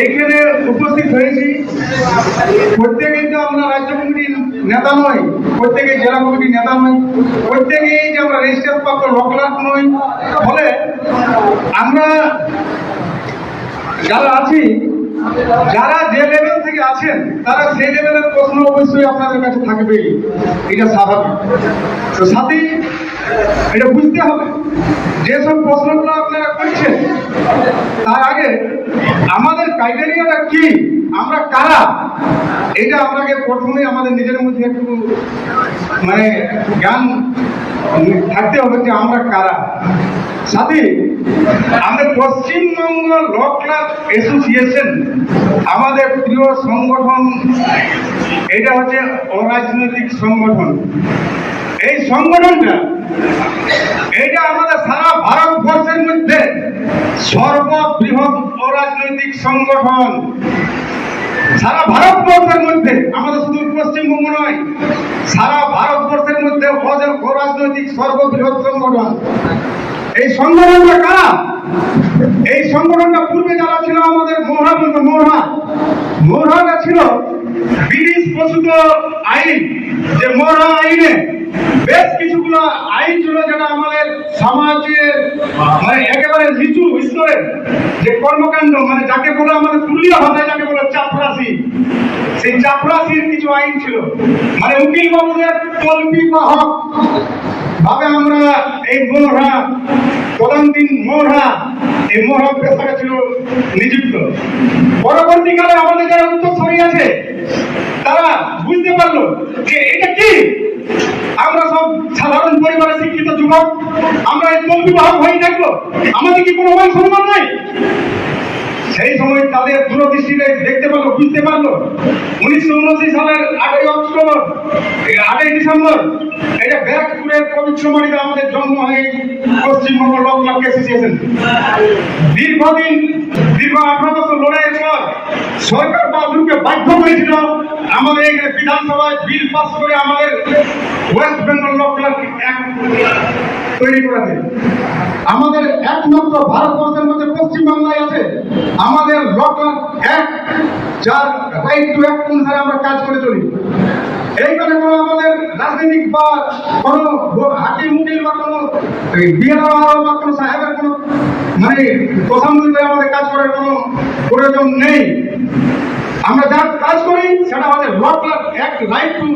এইখানে উপস্থিত হয়েছি। প্রত্যেকেই তো আমরা রাজ্য কমিটির নেতা নই প্রত্যেকে জেলা কমিটির নেতা নই, প্রত্যেকেই যে আমরা রেজিস্টার প্রাপ্ত লকলাট নই। ফলে আমরা যারা আছি, যারা যে লেভেল থেকে আছেন, তারা সেই লেভেলের প্রশ্ন অবশ্যই আপনাদের কাছে থাকবেই। এটা স্বাভাবিক। তো সাথে এটা বুঝতে হবে। যেসব প্রশ্নগুলো আপনারা করছেন, তার আগে আমাদের ক্রাইটেরিয়াটা কি? আমরা কারা? এটা আপনাকে প্রথমে আমাদের নিজের মধ্যে একটু মানে জ্ঞান থাকতে হবে যে আমরা কারা। সাথে আমাদের পশ্চিমবঙ্গ ল ক্লাব অ্যাসোসিয়েশন, আমাদের প্রিয় সংগঠন, এটা হচ্ছে অরাজনৈতিক সংগঠন। এই সংগঠনটা এটা আমাদের সারা ভারতবর্ষের মধ্যে সর্ববৃহৎ অরাজনৈতিক সংগঠন। সারা ভারতবর্ষের মধ্যে, আমাদের শুধু পশ্চিমবঙ্গ নয়, সারা ভারতবর্ষের মধ্যে অরাজনৈতিক সর্ববৃহৎ সংগঠন। এই সংগঠনটা কারা? এই সংগঠনটা পূর্বে যারা ছিল আমাদের মোহরা মোহরা মোহরাটা ছিল আইন, যে আইনে বেশ কিছুগুলো আইন ছিল যেটা আমাদের সমাজের মানে একেবারে নিচু স্তরের যে কর্মকাণ্ড মানে যাকে বলে আমাদের যাকে বলে চাপরাশি, সেই চাপরাশির কিছু আইন ছিল। মানে উকিল বাবুদের ভাবে আমরা এই মোহরা প্রধান দিন মোহরা এই মোহরা ছিল নিযুক্ত। পরবর্তীকালে আমাদের যারা উত্তরসূরি আছে তারা বুঝতে পারল যে এটা কি? আমরা সব সাধারণ পরিবারের শিক্ষিত যুবক, আমরা এই কল্পি বাহক হয়ে থাকল আমাদের কি কোনো মান সম্মান নাই? সেই সময় তাদের দূরদৃষ্টিতে দেখতে পারল, বুঝতে পারল। উনিশশো উনআশি সালের আটই অক্টোবর আটই ডিসেম্বর এটা ব্যারাকপুরের পবিত্র মাটিতে আমাদের জন্ম হয় পশ্চিমবঙ্গ লক ক্লাব অ্যাসোসিয়েশন। দীর্ঘদিন, দীর্ঘ আঠারো বছর লড়াইয়ের পর সরকার বাহাদুরকে বাধ্য করেছিল আমাদের এখানে বিধানসভায় বিল পাস করে আমাদের ওয়েস্ট বেঙ্গল লক ক্লাব তৈরি করাতে আমাদের একমাত্র ভারতবর্ষের মধ্যে পশ্চিমবাংলায় আছে। আমাদের রকম এক, যার রাইট টু অ্যাক্ট অনুসারে আমরা কাজ করে চলি। এইখানে কোনো আমাদের রাজনৈতিক বা কোনো হাকিম, উকিল বা কোনো বিএলআর বা কোনো সাহেবের কোনো মানে প্রশাসন আমাদের কাজ করার কোনো প্রয়োজন নেই। আমরা যা কাজ করি, সেটা হচ্ছে লকলার এক রাইট টু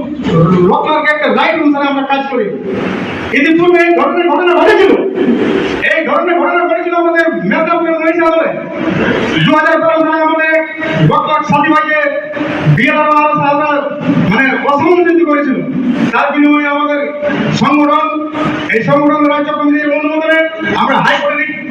লকলার একটা রাইট অনুসারে আমরা কাজ করি। ইতিপূর্বে এই ধরনের ঘটনা ঘটেছিল। এই ধরনের ঘটনা ঘটেছিল আমাদের মেদিনীপুরের মহিষা দলে দু হাজার বারো সালে আমাদের ডক্টর সাথী ভাইকে বিএলআর মানে অসম্মানিত করেছিল। তার বিনিময়ে আমাদের সংগঠন, এই সংগঠন রাজ্য কমিটির অনুমোদনে আমরা হাইকোর্টে রিট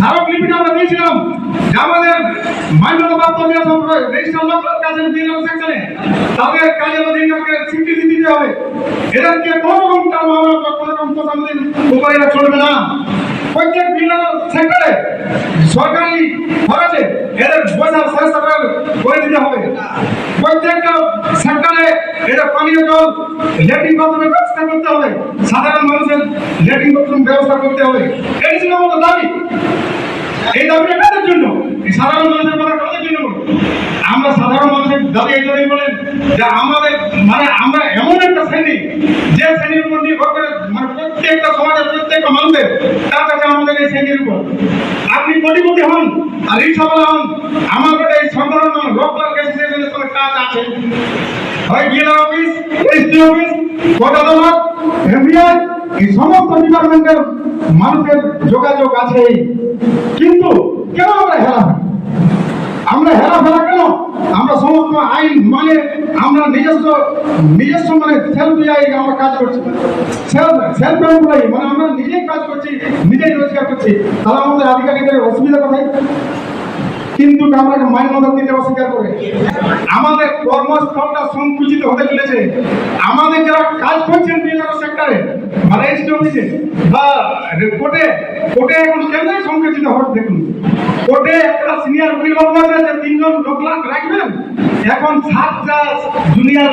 স্মারকলিপিটা আমরা দিয়েছিলাম যে আমাদের মান্যতা প্রাপ্ত রেজিস্টার লোকের কাছে বিএলও সেকশনে তাদের কাজের অধীনকে স্বীকৃতি দিতে হবে। এদেরকে কোনো রকম কারণ আমরা কোনো রকম উপায় এরা চলবে না। প্রত্যেক বিএলও সেক্টরে সরকারি খরচে এদের পয়সা সংস্থাটা করে দিতে হবে। প্রত্যেকটা সেক্টরে এদের পানীয় জল ল্যাট্রিন বাথরুমের ব্যবস্থা করতে হবে। সাধারণ মানুষের ল্যাট্রিন বাথরুম ব্যবস্থা করতে হবে। এই ছিল আমাদের দাবি। এই দাবিটা কাদের জন্য? এই সাধারণ মানুষের কথা কাদের জন্য আমরা সাধারণ মানুষের দাবি এই বলেন যে আমাদের মানে আমরা এমন একটা শ্রেণি, যে শ্রেণির উপর নির্ভর করে মানে প্রত্যেকটা সমাজের প্রত্যেকটা মানুষের তার কাছে আমাদের এই শ্রেণির উপর। আপনি কোটিপতি হন, আর রিক্সাওয়ালা হন আমাদের এই সংগঠন লোকাল অ্যাসোসিয়েশনের সঙ্গে কাজ আছে। হয় BLR office, SD office court আদালত এমবিআই এই সমস্ত ডিপার্টমেন্টের মানুষের যোগাযোগ আছে। কিন্তু কেন আমরা হয়? আমরা হেলা ফেলা কেন? আমরা সমস্ত আইন মানে আমরা নিজস্ব নিজস্ব মানে সেলফ আমরা কাজ করছি। সেলফ এমপ্লয়ি মানে আমরা নিজেই কাজ করছি, নিজেই রোজগার করছি। তাহলে আমাদের আধিকারিকদের অসুবিধা কোথায়? কিন্তু আমরা মান্যতা দিতে অস্বীকার করে। আমাদের কর্মস্থলটা সংকুচিত হতে চলেছে। আমাদের যারা কাজ করছেন বিভিন্ন সেক্টরে বা অফিসে বা কোর্টে কোর্টে এখন কেন্দ্রে সংকুচিত হতে দেখুন। কোর্টে একটা সিনিয়র উকিল বাবু আছে, যে তিনজন লোক লাখ রাখবেন। এখন সাতটা জুনিয়র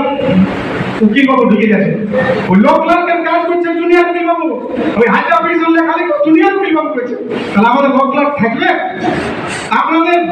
উকিল বাবু ঢুকে গেছে। ওই লোক লাখের কাজ করছে জুনিয়র উকিল বাবু। ওই হাজার অফিস খালি জুনিয়র উকিল বাবু করছে। তাহলে আমাদের লোক লাখ থাকবে? আপনাদের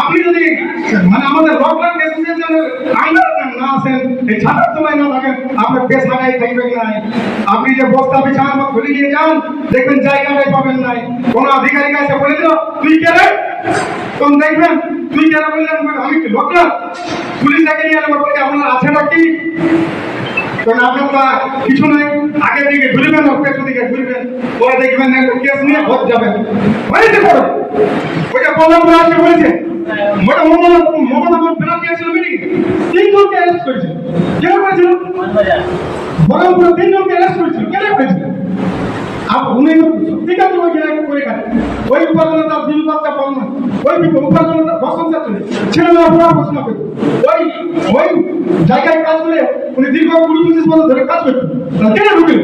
আপনি যদি মানে আমাদের লকডাউন অ্যাসোসিয়েশনের আইনার না আসেন, এই ছাত্র তলায় না থাকেন, আপনার পেশাটাই থাকবেন নাই আপনি যে বস্তা বিছানা বা খুলে নিয়ে যান, দেখবেন জায়গাটাই পাবেন নাই। কোনো আধিকারিক এসে বলে দিল, তুই কে রে? তখন দেখবেন, তুই কে রে? বললেন, আমি কি লোকরা পুলিশ ডেকে নিয়ে এলাম বলে আপনার আছেটা কি কারণ আপনার তো কিছু নেই। আগে দিকে ঘুরবেন না পেছন দিকে ঘুরবেন। পরে দেখবেন একটা কেস নিয়ে ভোট যাবেন। হয়েছে করো ওইটা আজকে বলেছে মোটা মমতা মমতা আমার ফেরত দিয়েছিল মিটিং বরংপুরে তিনজনকে অ্যারেস্ট করেছিল। জায়গায় কাজ করে উনি দীর্ঘ কুড়ি পঁচিশ বছর ধরে কাজ করতেন। কেন ঢুকলেন?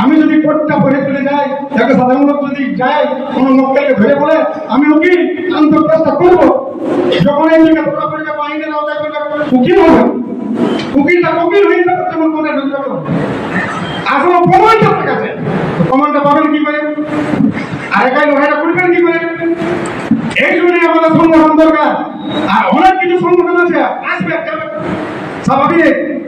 আমি যদি কোর্টটা পড়ে চলে যাই একটা সাধারণ লোক যদি যায় কোনো মক্কেলকে ধরে বলে আমি তো কাজটা করব। যখন এই জায়গায় ধরা পড়ে যাব আইনের আওতায় পড়ে যাব, উকিল হবে। উকিলটা উকিল হয়ে যাবে কোর্টে ঢুকতে পারবে আসলে প্রমাণটা আপনার কাছে। প্রমাণটা পাবেন কি করে? আর একাই লোহাইটা করবেন কি করে? এই জন্য আমাদের সংগঠন দরকার। আর অনেক কিছু সংগঠন আছে আসবে স্বাভাবিক।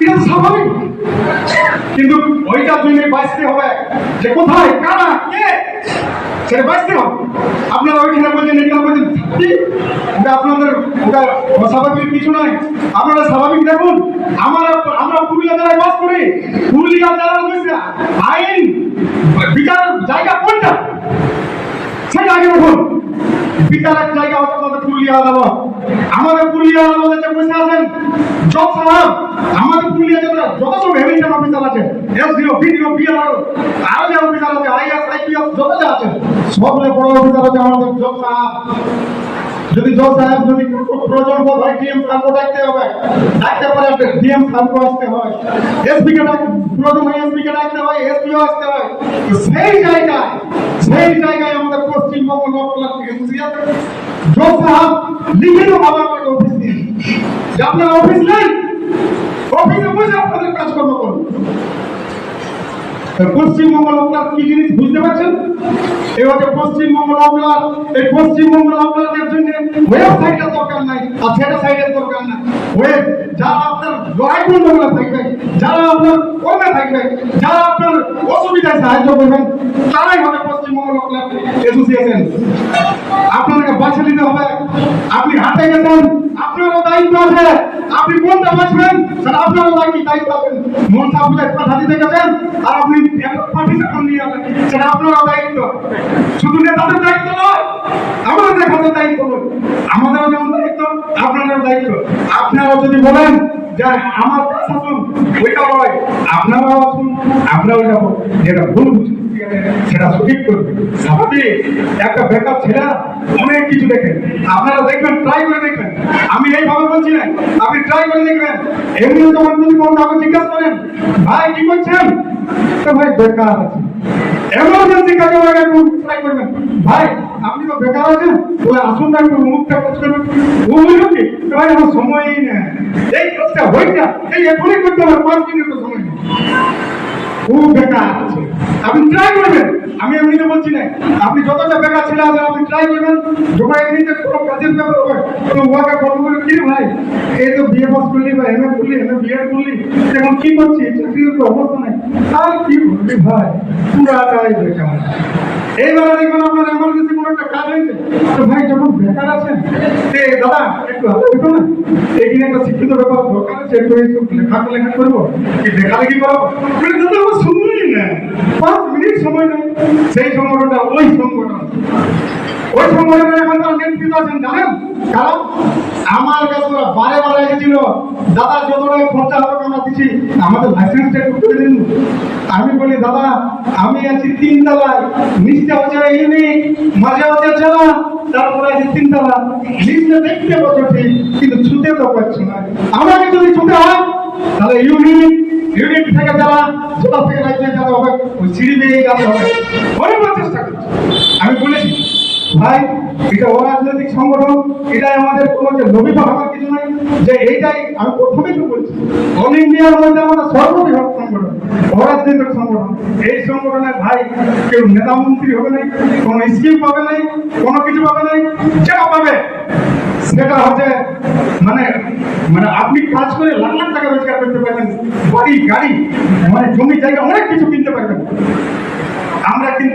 এটা স্বাভাবিক। কিন্তু ওইটা জন্য বাঁচতে হবে। যে কোথায়? কারা? কে? সেটা বাঁচতে হবে। আপনারা ওইখানে বলছেন এখানে বলছেন ওটা আপনাদের ওটা অস্বাভাবিক কিছু নয়। আপনারা স্বাভাবিক দেখুন, আমরা আমরা পুরুলিয়া জেলায় বাস করি। পুরুলিয়া জেলার মধ্যে আইন, বিচার জায়গা কোনটা? সেটা আগে দেখুন। বিচারের জায়গা হচ্ছে আমাদের পুরুলিয়া আদালত। আমাদের পুরুলিয়া আদালতে বসে আছেন যদি সেই জায়গায় সেই জায়গায় আমাদের পশ্চিমবঙ্গ জজ সাহেব লিখিত ভাবে আমাকে অফিস দিন যে আপনার অফিস নেই অফিসে বসে আপনাদের কাজকর্ম করুন। আপনার আপনার আপনার অসুবিধায় সাহায্য করবেন, তারাই হবে পশ্চিমবঙ্গ আপনাকে বাছে নিতে হবে। আপনি হাটে গেছেন, আপনারও দায়িত্ব আছে। আপনি কোনটা বাঁচবেন সেটা আপনারও দায়িত্ব আছেন মন সাপুজায় পাঠা দিতে গেছেন, আর আপনি সেটা দায়িত্ব। শুধু নেতাদের দায়িত্ব নয় দায়িত্ব আমাদেরও যেমন দায়িত্ব। দায়িত্ব। আপনারা যদি বলেন যে আমার শাসন ওইটা নয় আপনারাও আসুন, আমরাও যাব। যেটা ভুল বুঝুন সেটা সঠিক করবে স্বাভাবিক একটা বেকার ছেলে, অনেক কিছু দেখেন। আপনারা দেখবেন ট্রাই করে দেখবেন। আমি এইভাবে বলছি না, আপনি ট্রাই করে দেখবেন। এমনি যখন যদি কোনো কাউকে জিজ্ঞাসা করেন, ভাই, কি করছেন? তো ভাই, বেকার আছে। এমার্জেন্সি কাজে ট্রাই করবেন। ভাই আপনি তো বেকার আছেন, ওই আসুন একটু মুখটা করবেন ও বলল কি ভাই আমার সময়ই নেই। এই কাজটা হইটা এই এখনই করতে হবে, পাঁচ মিনিট সময় আপনি ট্রাই করবেন। আমি এমনিতে বলছি না। আপনি যতটা বেকার আপনি ট্রাই করবেন। এমনিতে কোনো কাজের ব্যাপার হবে। কি ভাই? এই তো পাস করলি বা এমএ করলি এমএ বিএড করলি। এখন কি করছিস? চাকরির তো অবস্থা নাই। আর কি করবি ভাই? পুরাটাই বেকার। এইবারে আপনার এমার্জেন্সি কোনো একটা কাজ হয়েছে? তো ভাই, যখন বেকার আছেন তে দাদা, একটু হাতে না। একটা শিক্ষিত ব্যাপার দরকার আছে, একটু লেখা লেখা করব। কি দেখি করব? পাঁচ মিনিট সময় সেই সংগঠনটা ওই সংগঠন। ওই সংগঠনের নেতৃত্ব আছেন, জানেন? কারণ আমার কাছে ওরা বারে বারে এসেছিল, দাদা, যত টাকা খরচা হবে আমরা দিচ্ছি। আমাদের লাইসেন্সটা একটু করে দিন। আমি বলি, দাদা, আমি আছি তিন তলায় নিচটা হচ্ছে ইউনিক মাঝে হচ্ছে জেলা তারপরে আছে তিন তলা নিচটা দেখতে পাচ্ছ ঠিক, কিন্তু ছুতে তো পারছ না। আমাকে যদি ছুতে হয়, তাহলে ইউনিট ইউনিট থেকে যারা জেলা থেকে রাজ্যে যারা হবে, ওই সিঁড়ি দিয়ে যেতে হবে। অনেকবার চেষ্টা করছি। আমি বলেছি ভাই, এটা অরাজনৈতিক সংগঠন, এটাই আমাদের কোনো যে লবি ভাবার কিছু নাই, যে এইটাই আমি প্রথমেই তো বলছি। অল ইন্ডিয়ার মধ্যে আমাদের সর্ববৃহৎ সংগঠন অরাজনৈতিক সংগঠন। এই সংগঠনের ভাই কেউ নেতা মন্ত্রী হবে নাই, কোনো স্কিম পাবে নাই, কোনো কিছু পাবে নাই, যা পাবে, সেটা হচ্ছে মানে মানে আপনি কাজ করে লাখ লাখ টাকা রোজগার করতে পারবেন, বাড়ি, গাড়ি মানে জমি জায়গা অনেক কিছু কিনতে পারবেন।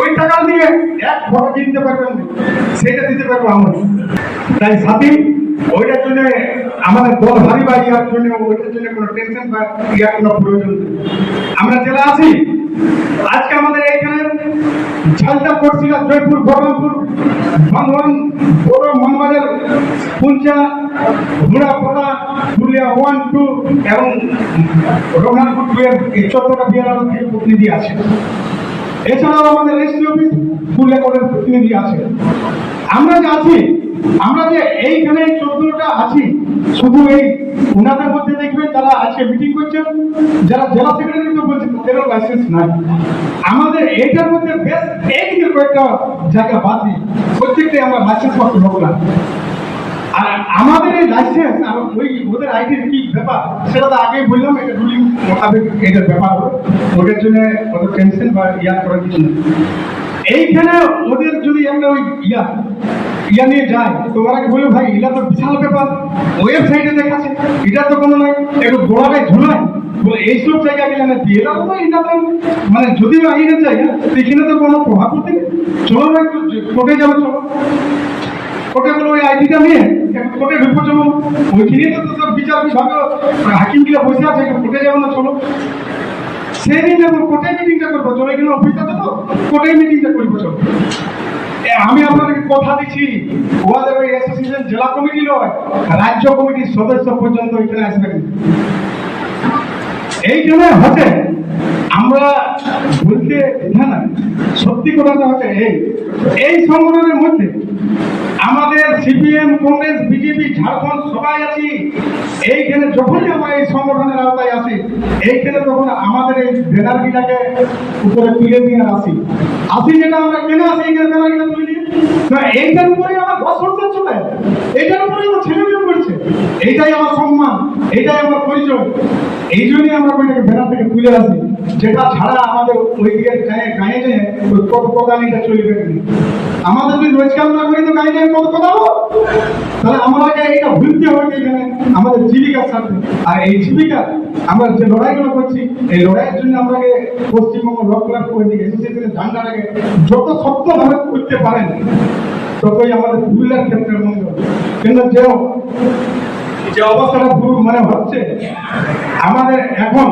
ওই টাকা দিয়ে এক ফটো কিনতে পারবেন সেটা দিতে পারব আমরা তাই সাথী ওইটার জন্য আমাদের দল ভারী বা ইয়ার জন্য ওইটার জন্য কোনো টেনশন বা ইয়ার কোনো প্রয়োজন নেই। আমরা জেলা আছি। আজকে আমাদের এইখানে ঝালদা পড়ছিলা জয়পুর, বহরমপুর বান্ধবন বড় মনবাজার, পুঞ্চা ঘোড়াপড়া পুরুলিয়া ওয়ান টু এবং রঘুনাথপুর এই চোদ্দটা বিয়ার থেকে প্রতিনিধি আছে। এছাড়াও আমাদের এসপি অফিস পুরুলিয়া কোর্টের প্রতিনিধি আছে। আমরা যে আছি, আমরা যে এইখানে চোদ্দটা আছি, শুধু এই ওনাদের মধ্যে দেখবেন যারা আজকে মিটিং করছেন, যারা জেলা সেক্রেটারি বলছেন, তাদেরও লাইসেন্স নাই। আমাদের এইটার মধ্যে বেশ এইদিকে কয়েকটা জায়গা বাদ দিই। প্রত্যেকটাই আমরা লাইসেন্স পাচ্ছি ভোগলা আর আমাদের এই লাইসেন্স ওই ওদের আইডির কি ব্যাপার, সেটা তো আগেই বললাম, এটা রুলিং মোতাবেক এটার ব্যাপার হবে। ওটার জন্য ওদের টেনশন বা ইয়ার করার কিছু নেই। এইখানে ওদের যদি একটা ওই ইয়া ইয়া নিয়ে যায় তো ওরা বলবে, ভাই, এটা তো বিশাল ব্যাপার ওয়েবসাইটে দেখাচ্ছে, এটা তো কোনো নাই একটু গোড়াবে ঝুলায় বলে এইসব জায়গা গেলে না দিয়ে দাও, তো এটা তো মানে যদিও আইনের জায়গা সেখানে তো কোনো প্রভাব পড়তে চলো না একটু কোর্টে যাব, চলো। কোর্টে বলে ওই আইডিটা নিয়ে কোর্টে ঢুকবো, চলো। ওইখানে তো বিচারগুলো বসে আছে কোর্টে যাব না, চলো। সেদিন যখন কোর্টে মিটিংটা করব, চলো, এখানে তো, কোর্টে মিটিংটা করব, চলো। আমি আপনাদেরকে কথা দিচ্ছি ওদের ওই অ্যাসোসিয়েশন জেলা কমিটি নয় রাজ্য কমিটির সদস্য পর্যন্ত এখানে আসবেন এইখানে হচ্ছে আমরা বলতে না সত্যি কথাটা হচ্ছে এই এই সংগঠনের মধ্যে আমাদের সিপিএম, কংগ্রেস, বিজেপি, ঝাড়খণ্ড, সবাই আছি। এইখানে যখনই আমরা এই সংগঠনের আওতায় আসি, এইখানে তখন আমাদের এই ব্যানারগিটাকে উপরে তুলে নিয়ে আসি। আসি যেটা আমরা কেন আসি? এইখানে ব্যানারগিটা তুলে নিয়ে এইটার উপরে আমার চলে এইটার উপরে আমার ছেলে মেয়ে করছে। এইটাই আমার সম্মান, এইটাই আমার পরিচয়। এই জন্যই আমরা ওইটাকে ব্যানার থেকে তুলে আসি, যেটা ছাড়া আমাদের ওই দিকে গায়ে গায়ে ওই প্রদানিটা চলবে আমাদের যদি রোজগার না করি তো গায়ে গায়ে কত কথাবো তাহলে আমাদেরকে এটা ভুলতে হবে যে এখানে? আমাদের জীবিকার সাথে। আর এই জীবিকা, আমরা যে লড়াইগুলো করছি, এই লড়াইয়ের জন্য আমাকে পশ্চিমবঙ্গ লক ক্লাব করেছি এসোসিয়েশনের ঝান্ডাটাকে যত শক্তভাবে করতে পারেন, ততই আমাদের পুরুলিয়ার ক্ষেত্রে মঙ্গল। কিন্তু যে যে অবস্থাটা পুরো মানে হচ্ছে, আমাদের এখন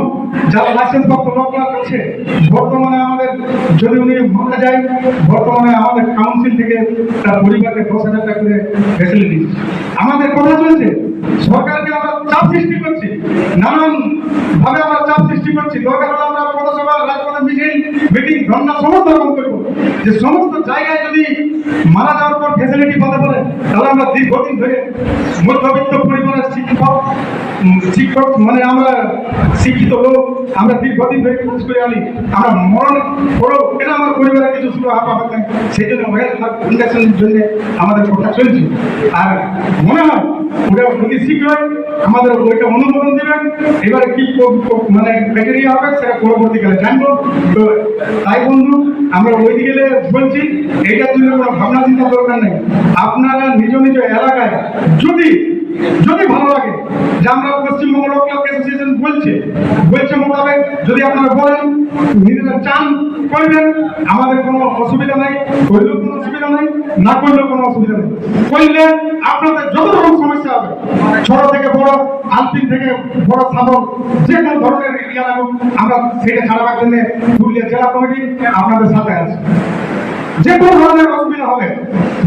যারা লাইসেন্স প্রাপ্ত লোকরা আছে, বর্তমানে আমাদের, যদি উনি মনে যায় বর্তমানে আমাদের কাউন্সিল থেকে তার পরিবারকে দশ হাজার টাকা করে ফেসিলিটি আমাদের কথা চলছে সরকারকে আমরা চাপ সৃষ্টি করছি। নানান ভাবে আমরা চাপ সৃষ্টি করছি। দরকার হলে আমরা পথসভা রাজপথে মিছিল, মিটিং ধর্ণা সমস্ত রকম করব। যে সমস্ত জায়গায় যদি মারা যাওয়ার পর ফেসিলিটি পাতে পারে, তাহলে আমরা দীর্ঘদিন ধরে মধ্যবিত্ত পরিবারের শিক্ষক শিক্ষক মানে আমরা শিক্ষিত লোক, আমরা দীর্ঘদিন ধরে কাজ করে আনি। আমরা মরণ পরেও কেন আমার পরিবারের কিছু সুরাহা পাবে না সেই জন্য ওয়েলফেয়ার ফাউন্ডেশনের জন্য আমাদের কথা চলছে। আর মনে হয় ওটা আমাদের ওইটা অনুমোদন দেবেন। এবারে কি মানে ক্রাইটেরিয়া হবে সেটা পরবর্তীকালে জানব। তো তাই বন্ধু, আমরা ওই দিকে বলছি এইটার জন্য কোনো ভাবনা চিন্তা দরকার নেই আপনারা নিজ নিজ এলাকায় যদি যদি ভালো লাগে, যে আমরা পশ্চিমবঙ্গ লোক ক্লাব অ্যাসোসিয়েশন বলছে বলছে মোতাবেক যদি আপনারা বলেন, নিজেরা চান করবেন, আমাদের কোনো অসুবিধা নাই, করলেও কোনো অসুবিধা নাই, না করলেও কোনো অসুবিধা নেই। করলে আপনাদের যত রকম সমস্যা হবে, ছোট থেকে বড়, আলপিন থেকে বড় সাধক যে কোনো ধরনের ইয়া লাগুক, আমরা সেটা ছাড়াবার জন্য পুরুলিয়া জেলা কমিটি আপনাদের সাথে আছে। যে কোনো ধরনের অসুবিধা হবে,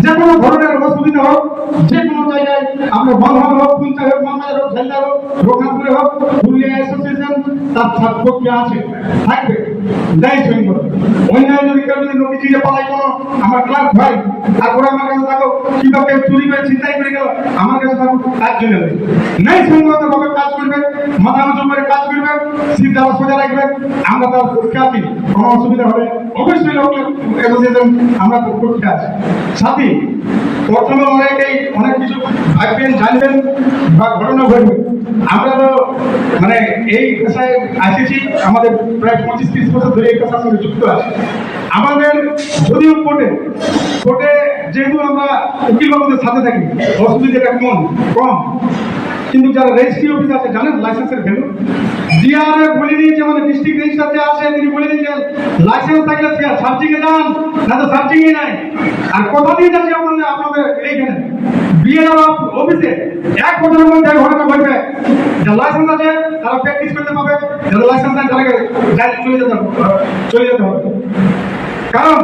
যে কোনো ধরনের অসুবিধা হোক, যে কোনো জায়গায় আমরা বন্ধন হোক পুঞ্চায় হোক মামায় হোক ঝালদা হোক রঘুনাথপুরে হোক, পুরুলিয়া অ্যাসোসিয়েশন তার পক্ষে আছে। থাকবে। যাই সৈন্য। অন্যায় যদি কেউ যদি নদী চিড়ে পালাই কোনো আমার ক্লাব ভাই, তারপরে আমার কাছে থাকো। কিংবা কেউ চুরি করে চিন্তাই করে গেল, আমার কাছে থাকো তার জন্য নেই। নেই সঙ্গত ভাবে কাজ করবে, মাথা উঁচু করে কাজ করবে সিদ্ধা সোজা রাখবে। আমরা তার পক্ষে কোনো অসুবিধা হবে অবশ্যই লোক অ্যাসোসিয়েশন আমরা তার পক্ষে আছি। সাথী, প্রথমে অনেকেই অনেক কিছু ভাববেন, জানবেন বা ঘটনা ঘটবে আমরা তো মানে এই পেশায় আসেছি, আমাদের প্রায় পঁচিশ তিরিশ বছর ধরে এই পেশার সঙ্গে যুক্ত আছে। আমাদের যদিও কোর্টে কোর্টে যেহেতু আমরা উকিল বাবুদের সাথে থাকি, অসুবিধাটা কম কম। কিন্তু যারা রেজিস্ট্রি অফিস আছে, জানেন লাইসেন্সের ভ্যালু ডিআরএ বলে দিয়েছে মানে ডিস্ট্রিক্ট রেজিস্ট্রার আছে, তিনি বলে দিয়েছেন লাইসেন্স থাকলে সে সার্চিং যান, না তো সার্চিং এ নাই। আর কথা দিয়ে যাচ্ছে আপনাদের আপনাদের এইখানে বিএলআর অফিসে এক বছরের মধ্যে ঘটনা ঘটবে। যার লাইসেন্স আছে, তারা প্র্যাকটিস করতে পারবে যাদের লাইসেন্স নাই, তাদেরকে চলে যেতে চলে যেতে হবে। কারণ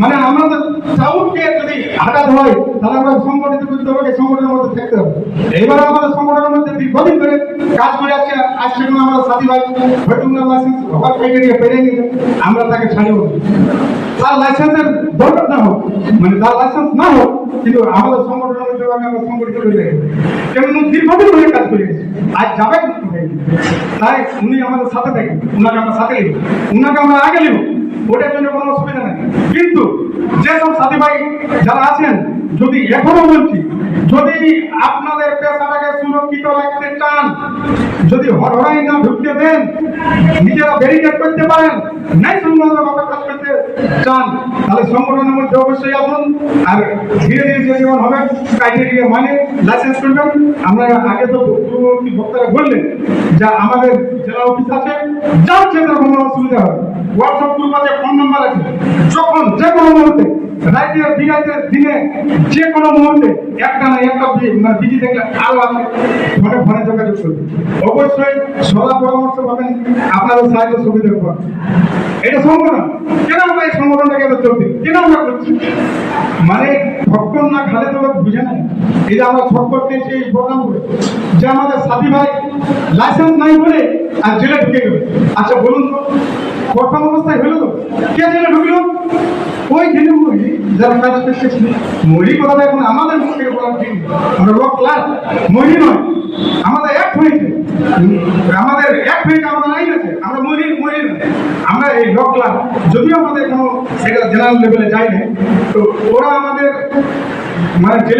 মানে আমাদের চাউলকে যদি হাঁটাতে হয়, তাহলে আমরা সংগঠিত করতে হবে সংগঠনের মধ্যে থাকতে হবে। এইবার আমাদের সংগঠনের মধ্যে দীর্ঘদিন ধরে কাজ করে যাচ্ছে, আজ সেখানে আমরা সাথী ভাই উনার লাইসেন্স হবার ক্রাইটেরিয়া পেরে গেছে আমরা তাকে ছাড়িব তার লাইসেন্সের দরকার না হোক মানে তার লাইসেন্স না হোক, কিন্তু আমাদের সংগঠনের মধ্যে আমি আমরা সংগঠিত করে রেখেছি কেন দীর্ঘদিন ধরে কাজ করে আজ যাবে তাই উনি আমাদের সাথে থাকেন, উনাকে আমরা সাথে নিব, উনাকে আমরা আগে নিব। ওটার জন্য কোনো অসুবিধা নেই। কিন্তু যেসব সাথী ভাই যারা আছেন, যদি এখনও বলছি, যদি আপনাদের পেশাটাকে সুরক্ষিত রাখতে চান, যদি হরহরাই না ঢুকতে দেন, নিজেরা ব্যারিকেড করতে পারেন নাই সুন্দরভাবে কাজ করতে চান, তাহলে সংগঠনের মধ্যে অবশ্যই আসুন আর ধীরে ধীরে যে যেমন হবে ক্রাইটেরিয়া মানে লাইসেন্স করবেন। আমরা আগে তো পূর্ববর্তী বক্তারা বললেন যা আমাদের জেলা অফিস আছে, যার ক্ষেত্রে কোনো অসুবিধা হবে হোয়াটসঅ্যাপ গ্রুপ আছে ফোন আছে। যখন যে কোনো মুহূর্তে, রাইতে দিনে যে কোনো মুহূর্তে, একটা না একটা মানে বিজি দেখলে আপনি ফোনে ফোনে যোগাযোগ করবেন অবশ্যই সদা পরামর্শ পাবেন আপনাদের সাহায্য সুবিধার উপর। এটা সংগঠন কেন আমরা এই সংগঠনটাকে চলতে কেন আমরা করছি? মানে ঠক্কর না খালে তো লোক বুঝে না এই যে আমরা দিয়েছি এই প্রোগ্রাম যে আমাদের সাথী ভাই লাইসেন্স নাই বলে আর জেলে ঢুকে গেল। আচ্ছা বলুন তো, প্রথম অবস্থায় হলো তো? কে জেলে ঢুকলো? ওই যারা কাজ কথাটা এখন আমাদের মুখ থেকে আমরা ক্লাস নয়, আমাদের এক হয়েছে। আমাদের এক হয়েছে আমাদের আইন আছে আমরা মরি মরি আমরা এই ক্লাস যদিও আমাদের কোনো সেটা জেনারেল লেভেলে যাই না তো ওরা আমাদের মানে জেলে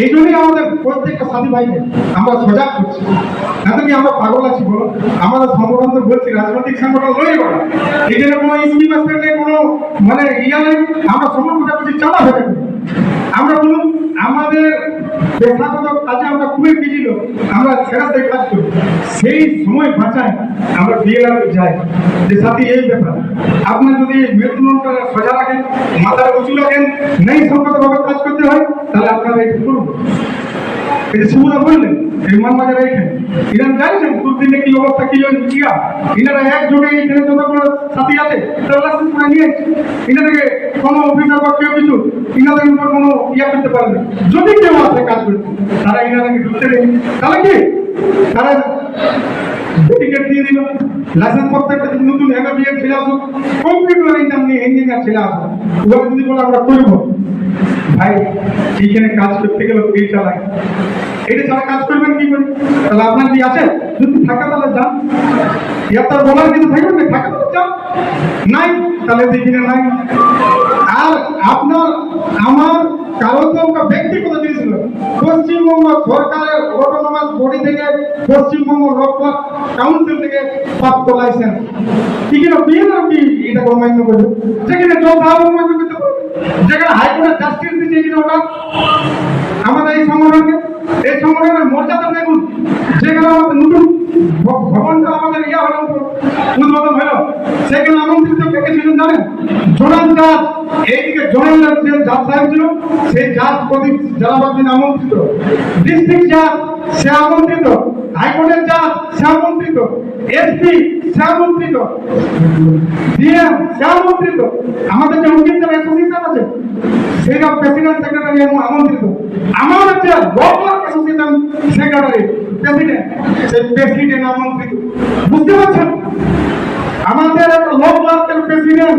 এই জন্যই আমাদের প্রত্যেকটা সাথী ভাইকে আমরা সজাগ করছি। কি আমরা পাগল আছি বলো? আমাদের সংগঠন তো বলছি, রাজনৈতিক সংগঠন রয়ে গেল। এখানে কোনো কোনো মানে ইয়া নেই। আমরা সমস্ত চাঁদা হয়ে আমরা বলুন আমাদের পেশাগত কাজে আমরা খুবই বিজি লোক। আমরা ছেড়া কাজ সেই সময় বাঁচায় আমরা বিএলআর যাই। যে সাথে, এই ব্যাপার। আপনি যদি মেরুদণ্ডটা সোজা রাখেন মাথাটা উঁচু রাখেন নেই সংগতভাবে কাজ করতে হয়, তাহলে আপনারা এটা করুন। কি অবস্থা, কি আছে করতে না। যদি কেউ আসে কাজ করতে, তারা ইনারাকে ঢুকতে দেয় তাহলে কি? তারা টিকিট দিয়ে দিল। লাইসেন্স প্রত্যেকটা নতুন এমএবিএ ছেলে আসুক, কম্পিউটার ইনকাম নিয়ে ইঞ্জিনিয়ার ছেলে আসুক। ওরা যদি বলে আমরা করব ভাই এইখানে কাজ করতে গেলে এই চালায়। এটা ছাড়া কাজ করবেন কি করে? তাহলে আপনার কি আছে? যদি থাকে তাহলে যান। ইয়ার বলার কিছু থাকবে না? থাকে তাহলে যান। নাই, তাহলে দেখি না নাই। আর আপনার, আমার কারও তো ব্যক্তিগত জিনিস পশ্চিমবঙ্গ সরকারের অটোনমাস বডি থেকে পশ্চিমবঙ্গ লোকসভা কাউন্সিল থেকে প্রাপ্ত লাইসেন্স কি কিনা না কি? এটা অমান্য করবে যেখানে জল অমান্য করতে যেখানে হাইকোর্টের জাস্টিস দিচ্ছে কিনা ওটা আমাদের এই সংগঠনকে, এই সংগঠনের মর্যাদা দেখুন যেখানে আমাদের নতুন ভবনটা আমাদের ইয়া হলো, উদ্বোধন হলো, সেখানে আমন্ত্রিত কে ছিলেন জানেন? জোনাল এইদিকে সেই জাজ প্রদীপ আমন্ত্রিত ডিস্ট্রিক্ট জাজ সে আমন্ত্রিত, হাইকোর্টের সে আমন্ত্রিত, এসপি সে আমন্ত্রিত, ডিএম সে আমন্ত্রিত, আমাদের যে অ্যাসোসিয়েশন আছে প্রেসিডেন্ট সেক্রেটারি আমন্ত্রিত। আমাদের যে লোকাল অ্যাসোসিয়েশন সেক্রেটারি, প্রেসিডেন্ট, সেই প্রেসিডেন্ট আমন্ত্রিত। বুঝতে পারছেন? আমাদের একটা লোক প্রেসিডেন্ট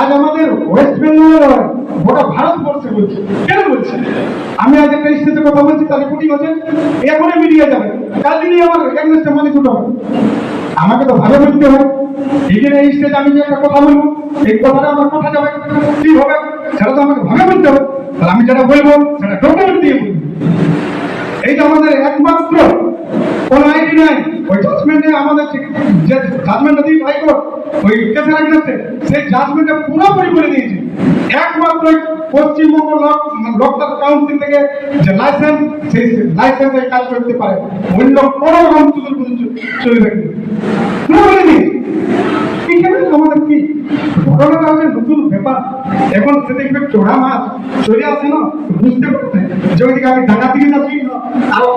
আজ আমাদের ওয়েস্ট বেঙ্গল গোটা ভারতবর্ষে বলছে। কেন বলছে? আমি আজ একটা স্টেজে কথা বলছি তার রিপোর্টিং হচ্ছে এখনই মিডিয়া যাবে। কাল দিনই আমার এগনেস্টে মানে ছুটো হবে। আমাকে তো ভালো বুঝতে হবে। এখানে এই স্টেজে আমি যে একটা কথা বলব, এই কথাটা আমার কথা যাবে, কি হবে? সেটা তো আমাকে ভালো বুঝতে হবে। তাহলে আমি যেটা বলব, সেটা ডকুমেন্ট দিয়ে বলব। এইটা আমাদের একমাত্র কোন আইডি নাই। ওই জাজমেন্টে আমাদের যে- যে জাজমেন্ট দিই হাইকোর্ট ওই কেসের আগেছে সেই জাজমেন্টে পুরোপুরি বলে দিয়েছে। একমাত্র পশ্চিমবঙ্গ লোক লোকতার কাউন্সিল থেকে যে লাইসেন্স সেই লাইসেন্সে কাজ করতে পারে। অন্য কোনো রকম সুযোগ চলে থাকবে এখানে আমাদের কি? ঘটনাটা চোরা মাছ? চলে আসে না? বুঝতে পারছে আমি ঢাকা দিকে যাচ্ছি। আরও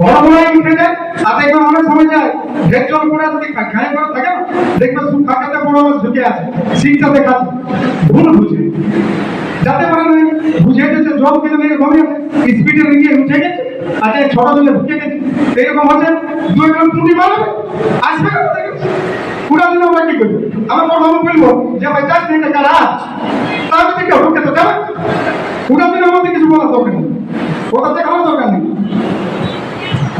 বড় তাতে এখন অনেক সময় যায়। ঢের জল যদি গায়ে করে থাকে না? দেখবে ফাঁকাতে বড় ঢুকে আছে শীতটাতে খাচ্ছে ভুল বুঝে। যাতে পারে না বুঝে গেছে জল মেরে কমে স্পিডে গিয়ে উঠে গেছে আচ্ছা ছোট জলে ঢুকে গেছে। এরকম হচ্ছে দুই গ্রাম পুঁটি মারবে, আসবে? পুরা দিন আমরা কি করব আমরা প্রথমে বলব, যে ভাই চার মিনিটে কারা? তার থেকে ঢুকে তো যাবে। পুরা দিন আমাদের কিছু বলার দরকার নেই। ওটা থেকে আমার দরকার নেই।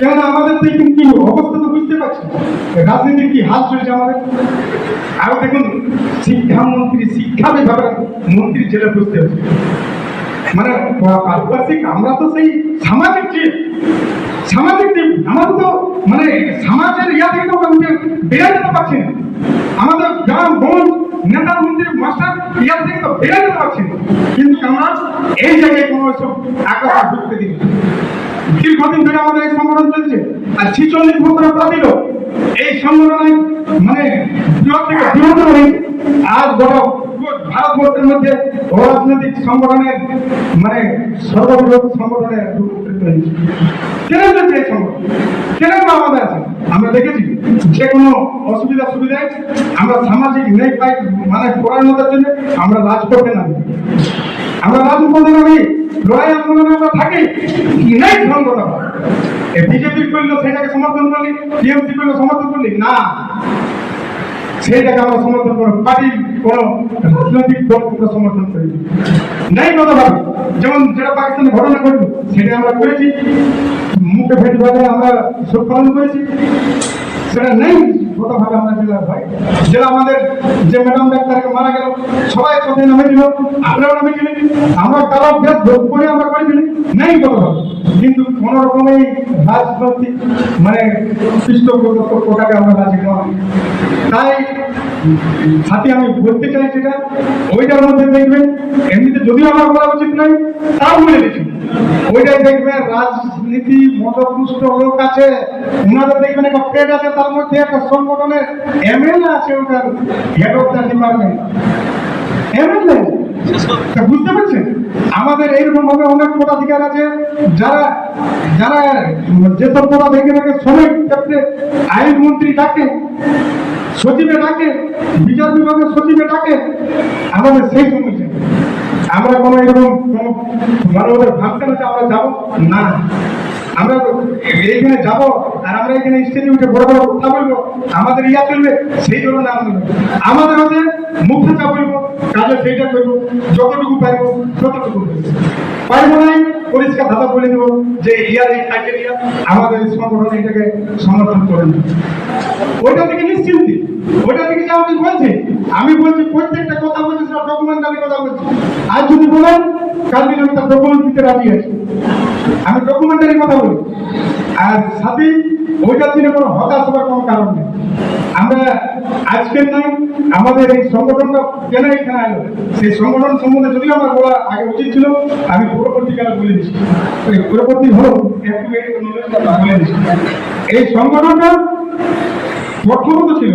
কেননা আমাদের তো কি অবস্থা তো বুঝতে পারছি। রাজনীতির কি হাল চলছে আমাদের? আরও দেখুন, শিক্ষামন্ত্রী, শিক্ষা বিভাগের মন্ত্রী জেলে বুঝতে হচ্ছে। মানে পারিপার্শ্বিক, আমরা তো সেই সামাজিক জীব সামাজিক জীব আমাদের তো মানে সমাজের ইয়া থেকে তো বেড়ে যেতে পারছি না। আমাদের গ্রাম, বন নেতা মন্ত্রী মাস্টার থেকে তো বেড়ে দিতে পারছি কিন্তু আমরা এই জায়গায় কোনো সব আকাশ ঢুকতে দিই। দীর্ঘদিন ধরে আমাদের এই সংগঠন চলছে আর ছিচল্লিশ বছর পাতিল এই সংগঠনে মানে বৃহৎ থেকে বৃহত্তর আজ গোটা ভারতবর্ষের মধ্যে সংগঠনের মানে সর্ববৃহৎ সংগঠনে? আমরা দেখেছি, যে কোনো অসুবিধা সুবিধায় আমরা সামাজিক ন্যায় পাই মানে পড়ানোর জন্য আমরা নামি। আমরা নামি, লড়াই আন্দোলনে আমরা থাকি ধন বিজেপি করল, সেটাকে সমর্থন করলি, টিএমসি করল, সমর্থন করলি? না। সেইটাকে আমরা সমর্থন করো, পার্টির কোন রাজনৈতিক দলকে সমর্থন করি নাই কথা ভাবে। যেমন যেটা পাকিস্তানে ঘটনা ঘটল সেটা আমরা করেছি। মুখে ফেটে আমরা সুখ পালন করেছি। সেটা নেই কথা ভাবে আমরা জেলা ভাই। জেলা আমাদের যে ম্যাডাম ডাক্তারকে মারা গেল, সবাই কোথায় নামেছিল আমরাও নামেছিলেন আমরা কারও বেশ ভোগ করে আমরা করেছিলি নেই কিন্তু কোন রাজনৈতিক মানে আমরা নয় তাই সাথে আমি বলতে চাই যেটা ওইটার মধ্যে দেখবেন, এমনিতে যদিও আমার বলা উচিত নয়, তাও বলে দিচ্ছি। ওইটাই দেখবেন রাজনীতি মতপুষ্ট লোক আছে। দেখবেন একটা পেট আছে, তার মধ্যে একটা সংগঠনের আছে ওটার head of the department MLA বুঝতে পারছেন? আমাদের এইরকম ভাবে অনেক পদাধিকার আছে। যারা যারা যেসব পদাধিকারকে শ্রমিক ক্ষেত্রে আইন মন্ত্রী ডাকে, সচিবে ডাকে, বিচার বিভাগের সচিবে ডাকে, আমাদের সেই সমস্যা। আমরা কোনো এরকম কোনো ফাংশন আছে আমরা যাব? না। আমরা এইখানে যাব আর আমরা এখানে স্টেজে উঠে বড় বড় কথা বলব। আমাদের ইয়া চলবে, সেই জন্য নাম আমাদের হচ্ছে মুখে চা বলব, কাজে সেইটা করব, যতটুকু পারব, ততটুকু। পারব নাই পরিষ্কার ভাষা বলে দেবো যে ইয়ার এই ক্রাইটেরিয়া আমাদের সংগঠন এটাকে সমর্থন করে না। ওইটা থেকে নিশ্চিন্তি। ওইটা থেকে আমি বলছি আমি বলছি প্রত্যেকটা কথা বলছি, সেটা ডকুমেন্টারি কথা বলছি। আর যদি বলেন, কালকে আমি তার ডকুমেন্ট দিতে রাজি আছি। আমি ডকুমেন্টারি কথা বলি। আর সাথে ওইটার দিনে কোনো হতাশ হবার কোনো কারণ নেই। আমরা আজকের নয় আমাদের এই সংগঠনটা কেন এখানে আলো? সেই সংগঠন সম্বন্ধে যদিও আমার বলা আগে উচিত ছিল, আমি পরবর্তীকালে বলে দিচ্ছি। পরবর্তী হলো একটু বলে দিচ্ছি। এই সংগঠনটা প্রথমত ছিল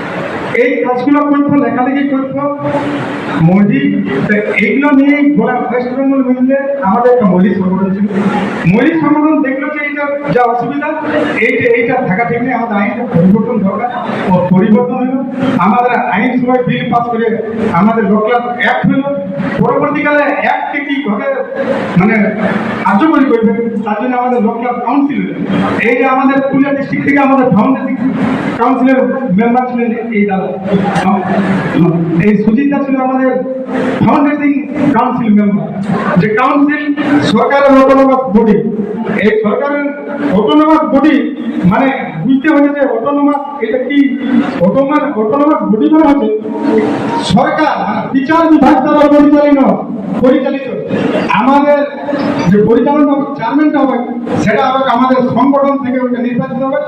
এই কাজগুলো করতো লেখালেখি করতো মোদি এইগুলো নিয়েই গোটা ওয়েস্ট বেঙ্গল মিললে আমাদের একটা মৌলিক সংগঠন ছিল। মৌলিক সংগঠন দেখল যে এইটা যা অসুবিধা, এইটা এইটা থাকা ঠিক নেই, আমাদের আইনটা পরিবর্তন দরকার ও পরিবর্তন হলো। আমাদের আইন সভায় বিল পাস করে আমাদের লোকলাল অ্যাক্ট হলো। পরবর্তীকালে অ্যাক্টকে কি ভাবে মানে কার্যকরী করবে, তার জন্য আমাদের লোকলাল কাউন্সিল এই যে আমাদের পুরুলিয়া ডিস্ট্রিক্ট থেকে আমাদের ফাউন্ডেশন কাউন্সিলের মেম্বার ছিলেন এই দাদা। এই সুজিতা ছিল আমাদের ফাউন্ডেশন কাউন্সিল মেম্বার যে কাউন্সিল সরকারের অটোনমাস বডি এই সরকারের অটোনমাস বডি মানে বুঝতে হবে যে অটোনমাস এটা কি? অটোনমাস বডি মানে হচ্ছে সরকার মানে বিচার বিভাগ দ্বারা পরিচালিত পরিচালিত। আমাদের যে পরিচালনা চেয়ারম্যানটা হবে, সেটা হবে আমাদের সংগঠন থেকে ওটা নির্বাচিত হবে।